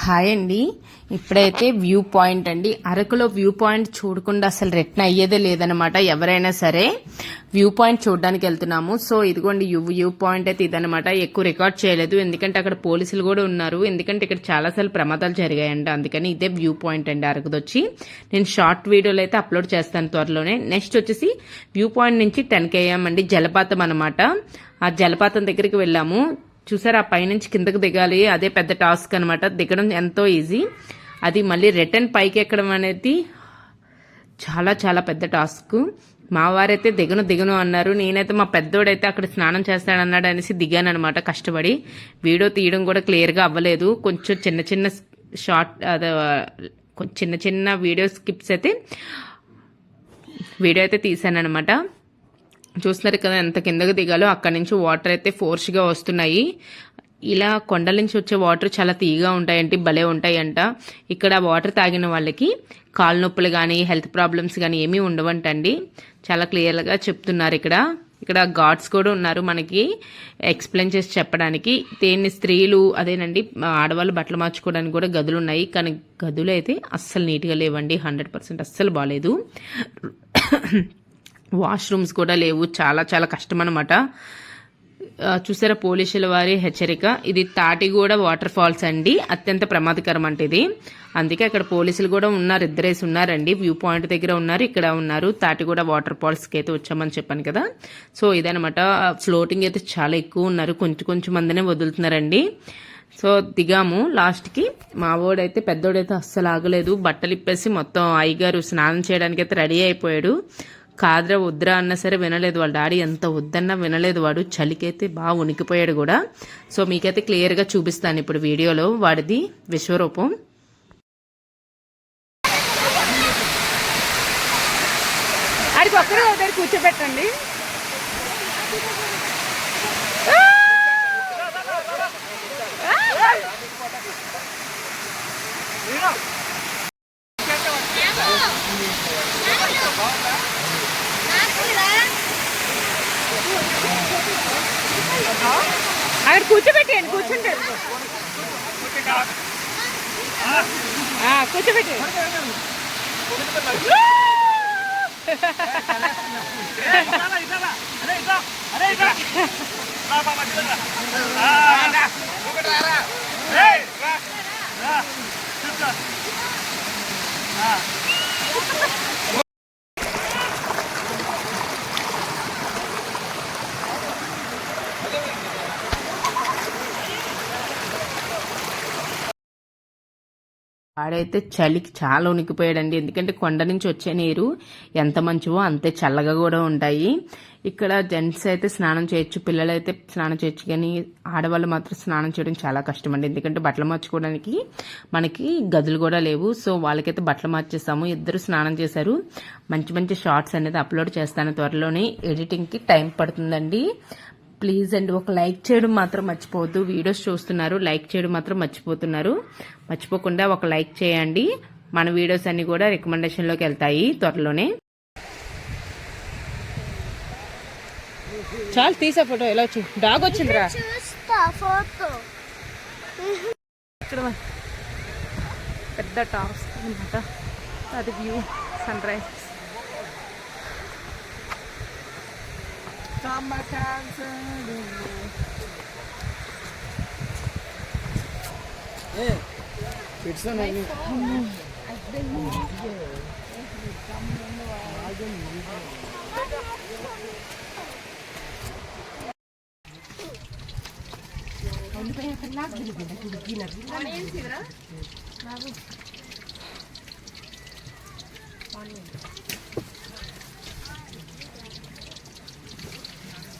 Hi అండి. ఇప్పుడైతే view point అండి. అరకులో వ్యూ పాయింట్ చూడకుండా అసలు రిటర్న్ అయ్యేదే లేదనమాట ఎవరైనా సరే. వ్యూ పాయింట్ చూడడానికి వెళ్తున్నాము. సో ఇదిగోండి వ్యూ పాయింట్ అయితే ఇదనమాట ఎక్కువ రికార్డ్ చేయలేదు. ఎందుకంటే అక్కడ పోలీసులు కూడా ఉన్నారు. ఎందుకంటే ఇక్కడ చాలాసార్లు ప్రమాదాలు జరిగాయంట. అందుకని ఇదే వ్యూ పాయింట్ అండి అరకుదొచ్చి. నేను షార్ట్ వీడియోలు అయితే అప్లోడ్ చేస్తాను త్వరలోనే. నెక్స్ట్ వచ్చేసి వ్యూ పాయింట్ నుంచి టెన్ కేఎం అండి జలపాతం అనమాట ఆ జలపాతం దగ్గరికి వెళ్ళాము. చూసారు ఆ పైనుంచి కిందకు దిగాలి. అదే పెద్ద టాస్క్ అనమాట దిగడం ఎంతో ఈజీ. అది మళ్ళీ రిటర్న్ పైకి ఎక్కడం అనేది చాలా చాలా పెద్ద టాస్క్. మా వారైతే దిగను దిగను అన్నారు. నేనైతే మా పెద్దోడైతే అక్కడ స్నానం చేస్తాడన్నాడు అనేసి దిగాను అనమాట కష్టపడి. వీడియో తీయడం కూడా క్లియర్గా అవ్వలేదు. కొంచెం చిన్న చిన్న షార్ట్ అదే చిన్న చిన్న వీడియో స్కిప్స్ అయితే వీడియో అయితే తీసాను అనమాట చూస్తున్నారు కదా ఎంత కిందకు దిగాలో అక్కడి నుంచి వాటర్ అయితే ఫోర్స్గా వస్తున్నాయి. ఇలా కొండల నుంచి వచ్చే వాటర్ చాలా తీగా ఉంటాయంటే భలే ఉంటాయంట. ఇక్కడ వాటర్ తాగిన వాళ్ళకి కాలు నొప్పులు కానీ హెల్త్ ప్రాబ్లమ్స్ కానీ ఏమీ ఉండవంటండి. చాలా క్లియర్గా చెప్తున్నారు ఇక్కడ. ఇక్కడ గాడ్స్ కూడా ఉన్నారు మనకి ఎక్స్ప్లెయిన్ చేసి చెప్పడానికి. దేన్ని స్త్రీలు అదేనండి ఆడవాళ్ళు బట్టలు మార్చుకోవడానికి కూడా గదులు ఉన్నాయి. కానీ గదులు అయితే అస్సలు నీట్గా లేవండి హండ్రెడ్ పర్సెంట్ అస్సలు బాగాలేదు వాష్రూమ్స్ కూడా లేవు. చాలా చాలా కష్టం అనమాట చూసారా పోలీసుల వారి హెచ్చరిక? ఇది తాటిగూడ వాటర్ ఫాల్స్ అండి. అత్యంత ప్రమాదకరం అంటే ఇది. అందుకే అక్కడ పోలీసులు కూడా ఉన్నారు. ఇద్దరేసి ఉన్నారండి. వ్యూ పాయింట్ దగ్గర ఉన్నారు. ఇక్కడ ఉన్నారు. తాటిగూడ వాటర్ ఫాల్స్కి అయితే వచ్చామని చెప్పాను కదా. సో ఇదనమాట ఫ్లోటింగ్ అయితే చాలా ఎక్కువ ఉన్నారు. కొంచెం కొంచెం మందినే వదులుతున్నారండి. సో దిగాము లాస్ట్కి. మా వాడైతే పెద్దోడైతే అస్సలు ఆగలేదు. బట్టలు ఇప్పేసి మొత్తం అయ్యగారు స్నానం చేయడానికి అయితే రెడీ అయిపోయాడు. కాదురా వద్దురా అన్నా సరే వినలేదు. వాళ్ళ డాడీ ఎంత వద్దన్నా వినలేదు. వాడు చలికైతే బాగా ఉనికిపోయాడు కూడా. సో మీకైతే క్లియర్గా చూపిస్తాను ఇప్పుడు వీడియోలో వాడిది విశ్వరూపం. దగ్గర కూర్చోబెట్టండి అక్కడ కూర్చోబెట్టండి కూర్చుంటారు ఆ, వాడైతే చలికి చాలా ఉనికిపోయాడండి ఎందుకంటే కొండ నుంచి వచ్చే నీరు ఎంత మంచివో అంతే చల్లగా కూడా ఉంటాయి. ఇక్కడ జెంట్స్ అయితే స్నానం చేయొచ్చు పిల్లలు అయితే స్నానం చేయొచ్చు కానీ ఆడవాళ్ళు మాత్రం స్నానం చేయడం చాలా కష్టం అండి ఎందుకంటే బట్టలు మార్చుకోవడానికి మనకి గదులు కూడా లేవు. సో వాళ్ళకైతే బట్టలు మార్చేస్తాము ఇద్దరు స్నానం చేశారు. మంచి మంచి షార్ట్స్ అనేది అప్లోడ్ చేస్తాను త్వరలోనే. ఎడిటింగ్కి టైం పడుతుందండి. ప్లీజ్ అండి ఒక లైక్ చేయడం మాత్రం మర్చిపోవద్దు. వీడియోస్ చూస్తున్నారు లైక్ చేయడం మాత్రం మర్చిపోతున్నారు. మర్చిపోకుండా ఒక లైక్ చేయండి. మన వీడియోస్ అన్ని కూడా రికమెండేషన్లోకి వెళ్తాయి త్వరలోనే. చాలు తీసే ఫోటో ఎలా వచ్చి డాగ్ వచ్చిందిరా. పెద్ద టాస్క్ అనమాట అది వ్యూ సన్ రైజ్ అమ్మ క్యాన్సర్ ఏ ఇట్స్ అన్నీ ಒಂದು ಪೈ ಹತ್ರ ಲಾಗ್ ಬಿಡುಗಡೆ ಕುಡುಗಿನ